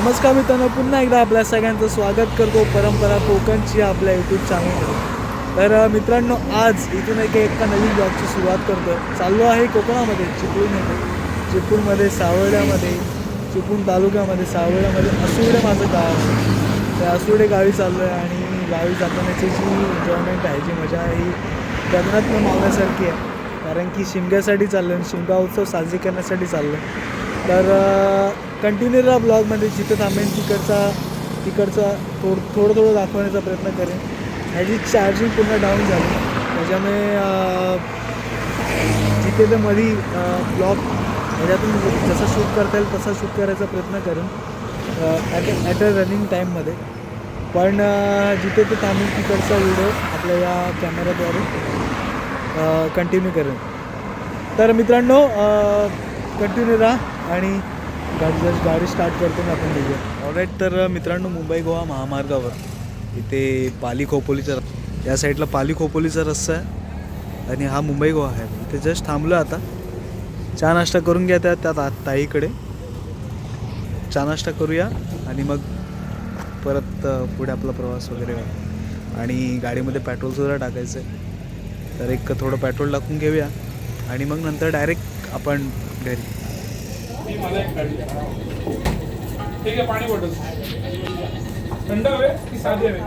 नमस्कार मित्रांनो पुन्हा एकदा आपल्या सगळ्यांचं स्वागत करतो परंपरा कोकणची आपल्या यूट्यूब चॅनलमध्ये तर मित्रांनो आज इथून एक एका नवीन जॉबची सुरुवात करतो चाललो आहे कोकणामध्ये चिपळूणमध्ये. चिपळूणमध्ये सावळ्यामध्ये चिपळूण तालुक्यामध्ये सावळ्यामध्ये असुर्डे माझं गाव आहे. त्या असुर्डे गावी चाललो आहे आणि गावी जातानाची जी एन्जॉयमेंट आहे जी मजा आहे ही गगनात मावण्यासारखी आहे. कारण की शिमग्यासाठी चाललो आहे शिमगा उत्सव साजरी करण्यासाठी चाललो आहे तर कंटिन्यू राहा ब्लॉगमध्ये जिथं थांबेन तिकडचा तिकडचा थोड थोडं थोडं दाखवण्याचा प्रयत्न करेन. ह्याची चार्जिंग पूर्ण डाऊन झाली. त्याच्यामुळे जिथे ते मधी ब्लॉग ह्याच्यातून जसं शूट करता येईल तसा शूट करायचा प्रयत्न करेन ॲट ॲट अ रनिंग टाईममध्ये पण जिथे ते थांबेन तिकडचा व्हिडिओ आपल्या या कॅमेराद्वारे कंटिन्यू करेन. तर मित्रांनो कंटिन्यू राहा आणि गाडी जर गाडी स्टार्ट करतो ना आपण बघूया ऑलराईट तर मित्रांनो मुंबई गोवा महामार्गावर. इथे पाली खोपोलीचा या साईडला पाली खोपोलीचा रस्ता आहे. आणि हा मुंबई गोवा आहे. इथे जस्ट थांबलो आता. चहा नाश्ता करून घ्या त्या त्या ताईकडे. चहा नाश्ता करूया आणि मग परत पुढे आपला प्रवास वगैरे आणि गाडीमध्ये पेट्रोलसुद्धा टाकायचं आहे. तर एक थोडं पेट्रोल टाकून घेऊया. आणि मग नंतर डायरेक्ट आपण घरी. ठीक आहे पाणी बॉटल. थंड हवे की साधी हवे?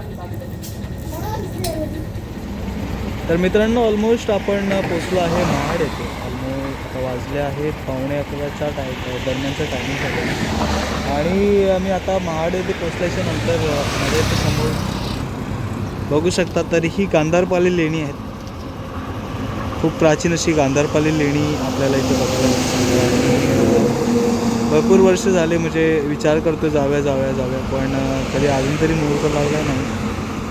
तर मित्रांनो ऑलमोस्ट आपण पोचलो आहे महाड येथे. ऑलमोस्ट वाजले आहेत पावणे अकराच्या टाय दरम्यानचा टायमिंग झालं आणि आम्ही आता महाड येथे पोचल्याच्या नंतर अ, समोर बघू शकता तरी ही गांधारपाली लेणी आहेत. खूप प्राचीन अशी गांधारपाली लेणी आपल्याला इथे बघायला भरपूर वर्ष झाले म्हणजे विचार करतो जाव्या जाव्या जाव्या पण कधी अजून तरी मुहूर्त लागला नाही.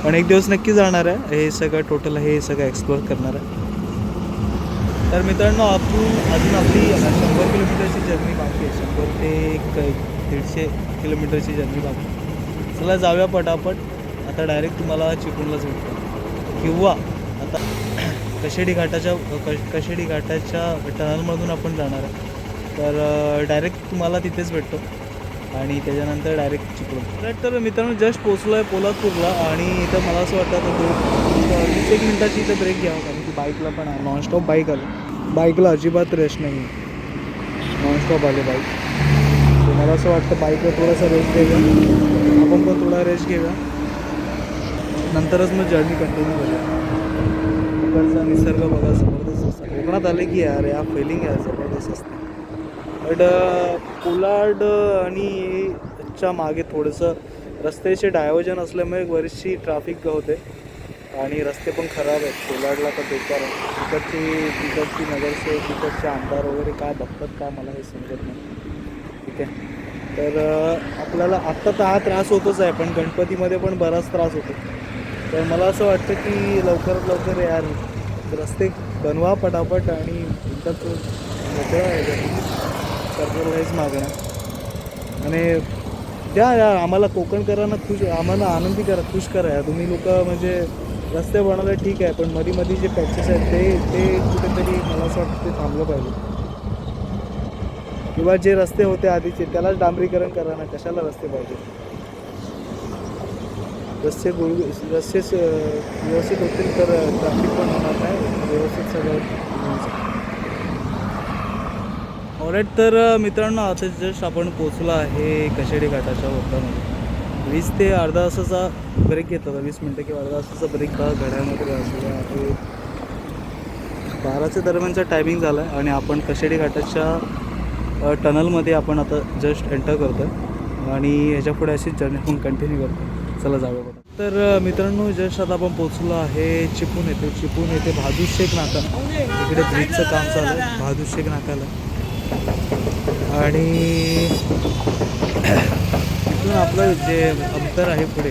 पण एक दिवस नक्की जाणार आहे. हे सगळं टोटल हे सगळं एक्सप्लोअर करणार आहे. तर मित्रांनो आपण अजून आपली शंभर किलोमीटरची जर्नी बाकी आहे. शंभर ते एक दीडशे किलोमीटरची जर्नी बाकी चला जाऊया पटापट. आता डायरेक्ट तुम्हाला चिपळूणलाच भेटतो किंवा आता कशेडी घाटाच्या कशेडी घाटाच्या टनलमधून आपण जाणार आहे. तर डायरेक्ट तुम्हाला तिथेच भेटतो. आणि त्याच्यानंतर डायरेक्ट चिपळूण. तर मित्रांनो जस्ट पोचलो आहे पोलादपूरला आणि इथं मला असं वाटतं तर वीस एक मिनटाची इथं ब्रेक घ्यावं कारण की बाईकला पण आहे नॉनस्टॉप बाईक आलं. बाईकला अजिबात रेस्ट नाही नॉनस्टॉप आले बाईक तर मला असं वाटतं बाईकला थोडासा रेस्ट घेऊया आपण पण थोडा रेस्ट घेऊया. नंतरच मग जर्नी कंटिन्यू करूया. तिकडचा निसर्ग बघा जबरदस्त. असतो कोकणात आले की यार या फिलिंग यार जबरदस्त असते. बट कोलाड आणि च्या मागे थोडंसं रस्त्याचे डायव्हर्जन असल्यामुळे बरीचशी ट्रॅफिक होते. आणि रस्ते पण खराब आहेत. कोलाडला तर बेकार आहे. तिकडची तिकडची नगरसेवक तिकडचे आमदार वगैरे काय बघतात काय मला हे समजत नाही. ठीक आहे. तर आपल्याला आत्ता तर हा त्रास होतोच आहे पण गणपतीमध्ये पण बराच त्रास होतो. तर मला असं वाटतं की लवकरात लवकर यार रस्ते बनवा पटापट आणि एकदाच मोकळा आहे सरकारला हेच मागणं आहे. आणि द्या यार आम्हाला कोकणकरांना खुश आम्हाला आनंदी करा खुश करा यार. तुम्ही लोक म्हणजे रस्ते बनवले ठीक आहे पण मध्ये मध्ये जे पॅचेस आहेत ते ते कुठेतरी मला असं वाटतं ते थांबलं पाहिजे. किंवा जे रस्ते होते आधीचे त्यालाच डांबरीकरण करा ना कशाला रस्ते पाहिजे? रस्ते गुळ रस्ते व्यवस्थित होतील तर ट्रॅफिक पण होणार नाही व्यवस्थित सगळं ऑलरेट तर मित्रांनो आता जस्ट आपण पोचलो आहे कशेडी घाटाच्या वरतामध्ये वीस ते अर्धा तासाचा ब्रेक घेतला वीस मिनटं किंवा अर्धा तासाचा ब्रेक का घड्याळमध्ये वाजलेला आहे. बाराच्या दरम्यानचा टायमिंग झाला आहे आणि आपण कशेडी घाटाच्या टनलमध्ये आपण आता जस्ट एंटर करतो आहे आणि ह्याच्या पुढे अशीच जर्नी आपण कंटिन्यू करतो चला जाऊया बघा. तर मित्रांनो जस्ट आता आपण पोचलो आहे चिपून येथे. चिपून येथे भादू शेख नाका. इकडे ब्रिजचं काम चालू आहे. भादू शेख नाकाला. आणि इथून आपलं जे अंतर आहे पुढे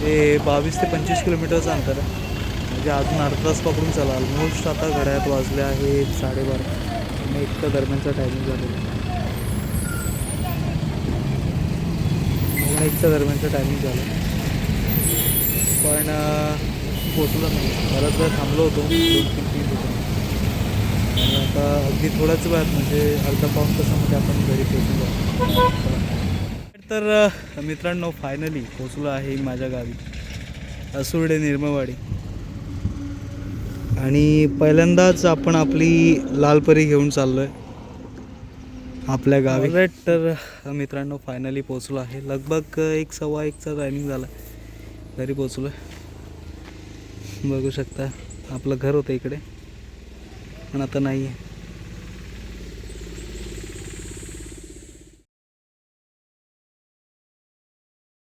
ते बावीस ते पंचवीस किलोमीटरचं अंतर आहे. म्हणजे अजून अर्धा तास पकडून चला. ऑलमोस्ट आता घड्यात वाजले आहे साडेबारा. आणि एकच्या दरम्यानचा टायमिंग झालेला आहे. एकच्या दरम्यानचा टायमिंग झाला. पण पोचलं पोचलो नाही. बराच वेळ थांबलो होतो. दोन तीन तीन आणि आता अगदी थोड्याच वेळात म्हणजे अर्धा पाऊण तासामध्ये आपण घरी जाऊ. तर मित्रांनो फायनली पोचलो आहे माझ्या गावी. असुर्डे निर्मवाडी. आणि पहिल्यांदाच आपण आपली लालपरी घेऊन चाललो आहे आपल्या गावी. राईट तर मित्रांनो फायनली पोचलो आहे. लगभग एक सव्वा एकचा टायमिंग झाला. घरी पोचलो आहे बघू शकता आपलं घर होतं इकडे. पण आता नाही आहे